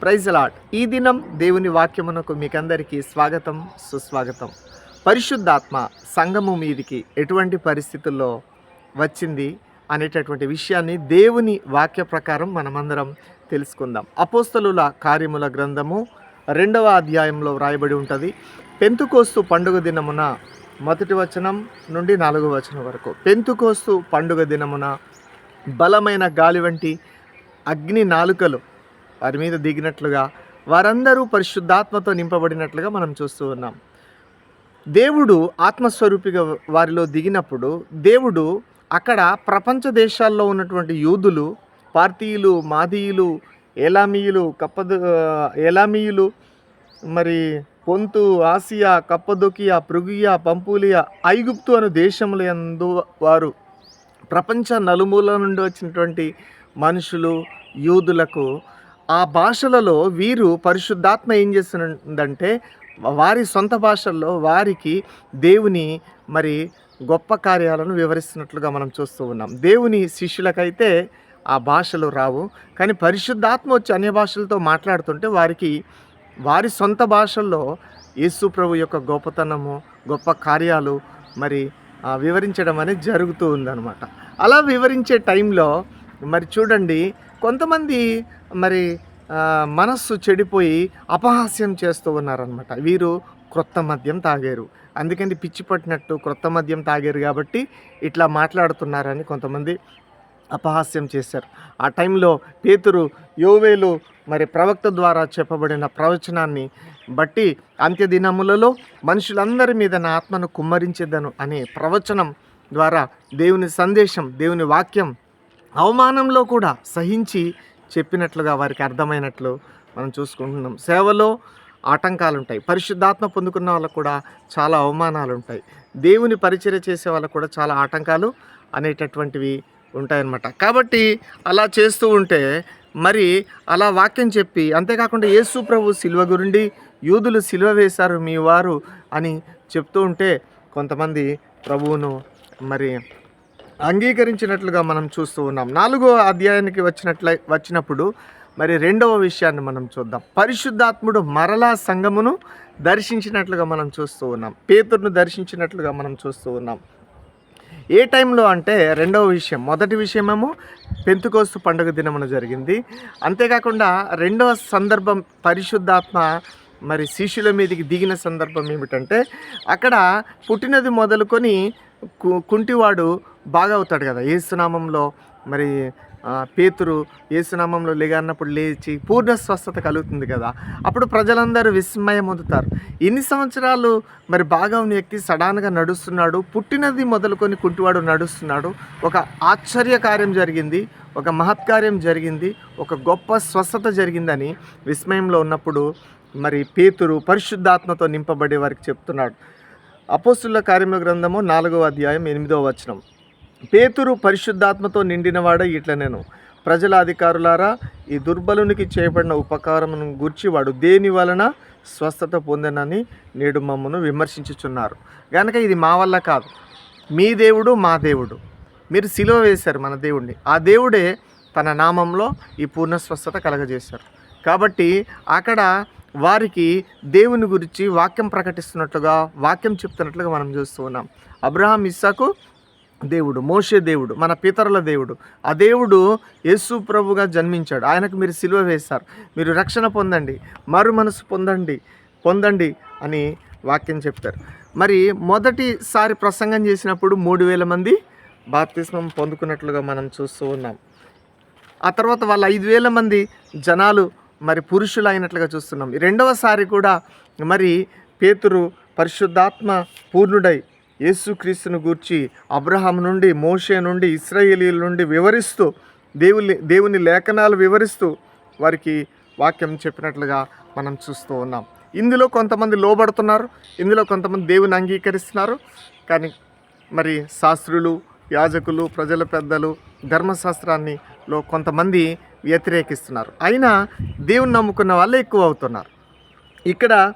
Praise lot ఈ దినం దేవుని వాక్యమునకు మీకందరికీ స్వాగతం సుస్వాగతం. పరిశుద్ధాత్మ సంఘము మీదికి ఎటువంటి పరిస్థితుల్లో వచ్చింది అనేటటువంటి విషయాన్ని దేవుని వాక్య ప్రకారం మనమందరం తెలుసుకుందాం. అపోస్తలుల కార్యముల గ్రంథము రెండవ అధ్యాయంలో వ్రాయబడి ఉంటుంది. పెంతుకోస్తు పండుగ దినమున మొదటి వచనం నుండి నాలుగవ వచనం వరకు. పెంతుకోస్తు పండుగ దినమున బలమైన గాలి వంటి అగ్ని నాలుకలు వారి మీద దిగినట్లుగా వారందరూ పరిశుద్ధాత్మతో నింపబడినట్లుగా మనం చూస్తూ ఉన్నాం. దేవుడు ఆత్మస్వరూపిగా వారిలో దిగినప్పుడు దేవుడు అక్కడ ప్రపంచ దేశాల్లో ఉన్నటువంటి యూదులు పార్తీయులు మాదీయులు ఏలామీయులు కప్పదు ఏలామీయులు మరి పొంతు ఆసియా కప్పదొకియా పృగియా పంపూలియా ఐగుప్తు అను దేశముల ఎందు వారు ప్రపంచ నలుమూల నుండి వచ్చినటువంటి మనుషులు యూదులకు ఆ భాషలలో వీరు పరిశుద్ధాత్మ ఏం చేస్తుందంటే వారి సొంత భాషల్లో వారికి దేవుని మరి గొప్ప కార్యాలను వివరిస్తున్నట్లుగా మనం చూస్తూ ఉన్నాం. దేవుని శిష్యులకైతే ఆ భాషలు రావు. కానీ పరిశుద్ధాత్మ వచ్చి అన్య భాషలతో మాట్లాడుతుంటే వారికి వారి సొంత భాషల్లో యేసు ప్రభు యొక్క గొప్పతనము గొప్ప కార్యాలు మరి వివరించడం అనేది జరుగుతూ ఉందన్నమాట. అలా వివరించే టైంలో మరి చూడండి కొంతమంది మరి మనస్సు చెడిపోయి అపహాస్యం చేస్తూ ఉన్నారనమాట వీరు క్రొత్త మద్యం తాగారు. అందుకని పిచ్చి పట్టినట్టు క్రొత్త మద్యం తాగారు కాబట్టి ఇట్లా మాట్లాడుతున్నారని కొంతమంది అపహాస్యం చేశారు. ఆ టైంలో పేతురు యోవేలు మరి ప్రవక్త ద్వారా చెప్పబడిన ప్రవచనాన్ని బట్టి అంత్యదినములలో మనుషులందరి మీద నా ఆత్మను కుమ్మరించేదను అనే ప్రవచనం ద్వారా దేవుని సందేశం దేవుని వాక్యం అవమానంలో కూడా సహించి చెప్పినట్లుగా వారికి అర్థమైనట్లు మనం చూసుకుంటున్నాం. సేవలో ఆటంకాలు ఉంటాయి పరిశుద్ధాత్మ పొందుకున్న వాళ్ళకు కూడా చాలా అవమానాలు ఉంటాయి దేవుని పరిచర్య చేసే వాళ్ళకు కూడా చాలా ఆటంకాలు అనేటటువంటివి ఉంటాయన్నమాట. కాబట్టి అలా చేస్తూ ఉంటే మరి అలా వాక్యం చెప్పి అంతేకాకుండా యేసు ప్రభు శిల్వ గురుండి యూదులు శిల్వ వేశారు మీ వారు అని చెప్తూ ఉంటే కొంతమంది ప్రభువును మరి అంగీకరించినట్లుగా మనం చూస్తూ ఉన్నాం. నాలుగో అధ్యాయానికి వచ్చినట్ల వచ్చినప్పుడు మరి రెండవ విషయాన్ని మనం చూద్దాం. పరిశుద్ధాత్ముడు మరలా సంఘమును దర్శించినట్లుగా మనం చూస్తూ ఉన్నాం. పేతురును దర్శించినట్లుగా మనం చూస్తూ ఉన్నాం. ఏ టైంలో అంటే రెండవ విషయం. మొదటి విషయమేమో పెంతుకోస్తు పండుగ దినమున జరిగింది. అంతేకాకుండా రెండవ సందర్భం పరిశుద్ధాత్మ మరి శిష్యుల మీదకి దిగిన సందర్భం ఏమిటంటే అక్కడ పుట్టినది మొదలుకొని కు- కుంటివాడు బాగా అవుతాడు కదా. ఏసునామంలో మరి పేతురు ఏసునామంలో లేగన్నప్పుడు లేచి పూర్ణ స్వస్థత కలుగుతుంది కదా. అప్పుడు ప్రజలందరూ విస్మయం పొందుతారు. ఎన్ని సంవత్సరాలు మరి బాగా ఉన్న వ్యక్తి సడాన్గా నడుస్తున్నాడు పుట్టినది మొదలుకొని కుంటివాడు నడుస్తున్నాడు ఒక ఆశ్చర్య కార్యం జరిగింది ఒక మహత్కార్యం జరిగింది ఒక గొప్ప స్వస్థత జరిగిందని విస్మయంలో ఉన్నప్పుడు మరి పేతురు పరిశుద్ధాత్మతో నింపబడే వారికి చెప్తున్నాడు. అపోస్తుల కార్యముల గ్రంథము నాలుగవ అధ్యాయం ఎనిమిదవ వచనం. పేతురు పరిశుద్ధాత్మతో నిండినవాడ ఇట్ల నేను. ప్రజల అధికారులారా ఈ దుర్బలునికి చేయబడిన ఉపకారమును గూర్చి వాడు దేని వలన స్వస్థత పొందనని నేడు మమ్మను విమర్శించుచున్నారు. కనుక ఇది మా వల్ల కాదు. మీ దేవుడు మా దేవుడు. మీరు సిలువ వేశారు మన దేవుడిని ఆ దేవుడే తన నామంలో ఈ పూర్ణ స్వస్థత కలగజేశారు. కాబట్టి అక్కడ వారికి దేవుని గురించి వాక్యం ప్రకటిస్తున్నట్లుగా వాక్యం చెప్తున్నట్లుగా మనం చూస్తూ ఉన్నాం. అబ్రహాం ఇస్సాకు దేవుడు మోషే దేవుడు మన పితరుల దేవుడు. ఆ దేవుడు యేసు ప్రభుగా జన్మించాడు. ఆయనకు మీరు సిలువ వేశారు. మీరు రక్షణ పొందండి మరు మనసు పొందండి పొందండి అని వాక్యం చెప్తారు. మరి మొదటిసారి ప్రసంగం చేసినప్పుడు మూడు వేల మంది బాప్తిస్మం పొందుకున్నట్లుగా మనం చూస్తూ ఉన్నాం. ఆ తర్వాత వాళ్ళ ఐదు వేల మంది జనాలు మరి పురుషులు అయినట్లుగా చూస్తున్నాం. రెండవసారి కూడా మరి పేతురు పరిశుద్ధాత్మ పూర్ణుడై యేసుక్రీస్తును గూర్చి అబ్రహాం నుండి మోషే నుండి ఇస్రాయేలీల నుండి వివరిస్తూ దేవుని దేవుని లేఖనాలు వివరిస్తూ వారికి వాక్యం చెప్పినట్లుగా మనం చూస్తూ ఉన్నాం. ఇందులో కొంతమంది లోబడుతున్నారు ఇందులో కొంతమంది దేవుని అంగీకరిస్తున్నారు. కానీ మరి శాస్త్రులు యాజకులు ప్రజల పెద్దలు ధర్మశాస్త్రాన్ని లో కొంతమంది వ్యతిరేకిస్తున్నారు. అయినా దేవుని నమ్ముకున్న వాళ్ళే ఎక్కువ అవుతున్నారు. ఇక్కడ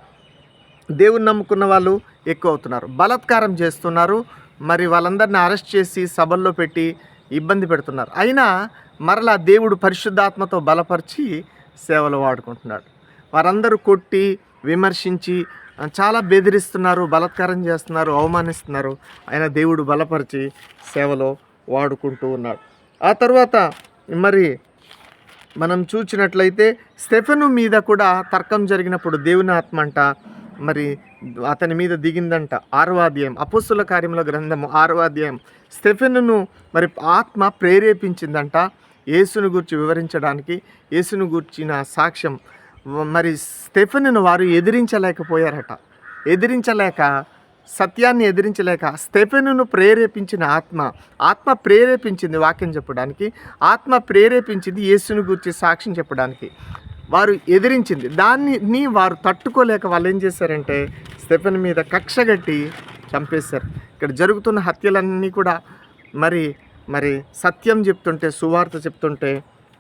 దేవుని నమ్ముకున్న వాళ్ళు ఎక్కువ అవుతున్నారు. బలాత్కారం చేస్తున్నారు. మరి వాళ్ళందరిని అరెస్ట్ చేసి సభల్లో పెట్టి ఇబ్బంది పెడుతున్నారు. అయినా మరలా దేవుడు పరిశుద్ధాత్మతో బలపరిచి సేవలు వాడుకుంటున్నాడు. వారందరూ కొట్టి విమర్శించి చాలా బెదిరిస్తున్నారు బలత్కారం చేస్తున్నారు అవమానిస్తున్నారు. ఆయన దేవుడు బలపరిచి సేవలో వాడుకుంటూ ఉన్నాడు. ఆ తర్వాత మరి మనం చూచినట్లయితే స్టెఫెను మీద కూడా తర్కం జరిగినప్పుడు దేవుని ఆత్మ అంట మరి అతని మీద దిగిందంట ఆరవ అధ్యాయం అపుస్తుల కార్యముల గ్రంథము ఆరవ అధ్యాయం మరి ఆత్మ ప్రేరేపించిందంట యేసును గురించి వివరించడానికి యేసును గూర్చిన సాక్ష్యం. మరి స్టెఫెన్ను వారు ఎదిరించలేకపోయారట. ఎదిరించలేక సత్యాన్ని ఎదిరించలేక స్టెఫెనును ప్రేరేపించిన ఆత్మ ఆత్మ ప్రేరేపించింది వాక్యం చెప్పడానికి ఆత్మ ప్రేరేపించింది యేసును గురించి సాక్ష్యం చెప్పడానికి. వారు ఎదిరించింది. దాన్ని వారు తట్టుకోలేక వాళ్ళు ఏం చేశారంటే స్టెఫెన్ మీద కక్షగట్టి చంపేశారు. ఇక్కడ జరుగుతున్న హత్యలన్నీ కూడా మరి మరి సత్యం చెప్తుంటే సువార్త చెప్తుంటే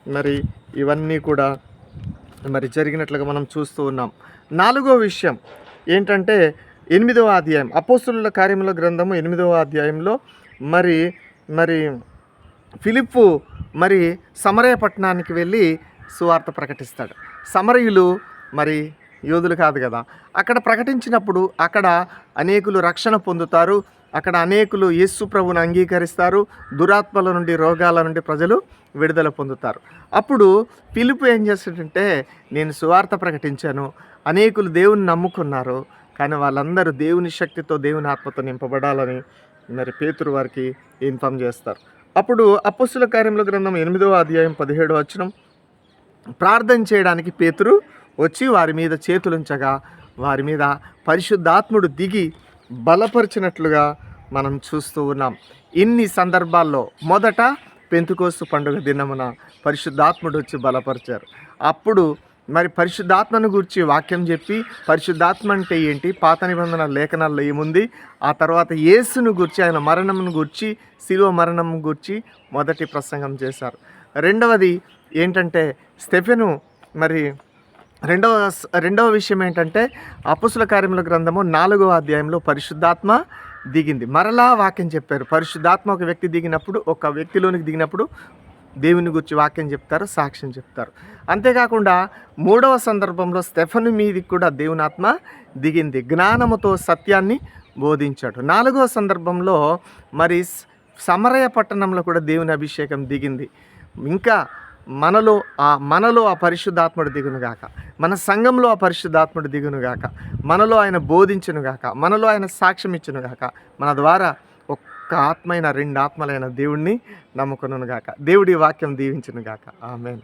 మరి ఇవన్నీ కూడా మరి జరిగినట్లుగా మనం చూస్తూ ఉన్నాం. నాలుగో విషయం ఏంటంటే ఎనిమిదవ అధ్యాయం అపోస్తుల కార్యముల గ్రంథము ఎనిమిదవ అధ్యాయంలో మరి మరి ఫిలిప్పు మరి సమరయ పట్టణానికి వెళ్ళి సువార్త ప్రకటిస్తాడు. సమరయులు మరి యోధులు కాదు కదా. అక్కడ ప్రకటించినప్పుడు అక్కడ అనేకులు రక్షణ పొందుతారు. అక్కడ అనేకులు యేసు ప్రభును అంగీకరిస్తారు. దురాత్మల నుండి రోగాల నుండి ప్రజలు విడుదల పొందుతారు. అప్పుడు పిలుపు ఏం చేస్తాడంటే నేను సువార్త ప్రకటించాను. అనేకులు దేవుని నమ్ముకున్నారు. కానీ వాళ్ళందరూ దేవుని శక్తితో దేవుని ఆత్మతో నింపబడాలని మరి పేతురు వారికి ఇన్ఫామ్ చేస్తారు. అప్పుడు అపస్సుల కార్యముల గ్రంథం ఎనిమిదవ అధ్యాయం పదిహేడవ వచనం. ప్రార్థన చేయడానికి పేతురు వచ్చి వారి మీద చేతులుంచగా వారి మీద పరిశుద్ధాత్ముడు దిగి బలపరిచినట్లుగా మనం చూస్తూ ఉన్నాం. ఇన్ని సందర్భాల్లో మొదట పెంతుకోస్తు పండుగ దినమున పరిశుద్ధాత్ముడు వచ్చి బలపరిచారు. అప్పుడు మరి పరిశుద్ధాత్మను గురించి వాక్యం చెప్పి పరిశుద్ధాత్మ అంటే ఏంటి? పాత నిబంధన లేఖనాల్లో ఏముంది? ఆ తర్వాత యేసును గురించి ఆయన మరణమును గురించి శిలువ మరణం గురించి మొదటి ప్రసంగం చేశారు. రెండవది ఏంటంటే స్టెఫెను మరి రెండవ రెండవ విషయం ఏంటంటే అపుసుల కార్యముల గ్రంథము నాలుగవ అధ్యాయంలో పరిశుద్ధాత్మ దిగింది. మరలా వాక్యం చెప్పారు. పరిశుద్ధాత్మ ఒక వ్యక్తి దిగినప్పుడు ఒక వ్యక్తిలోనికి దిగినప్పుడు దేవుని గురించి వాక్యం చెప్తారు సాక్ష్యం చెప్తారు. అంతేకాకుండా మూడవ సందర్భంలో స్టెఫను మీది కూడా దేవుని ఆత్మ దిగింది. జ్ఞానముతో సత్యాన్ని బోధించాడు. నాలుగవ సందర్భంలో మరి సమరయ పట్టణంలో కూడా దేవుని అభిషేకం దిగింది. ఇంకా మనలో ఆ మనలో ఆ పరిశుద్ధాత్ముడు దిగును గాక. మన సంఘంలో ఆ పరిశుద్ధాత్ముడు దిగును గాక. మనలో ఆయన బోధించును గాక. మనలో ఆయన సాక్ష్యం ఇచ్చును గాక. మన ద్వారా ఒక్క ఆత్మైన రెండు ఆత్మలైన దేవుణ్ణి నమ్ముకును గాక. దేవుడి వాక్యం దీవించును గాక. ఆమెన్.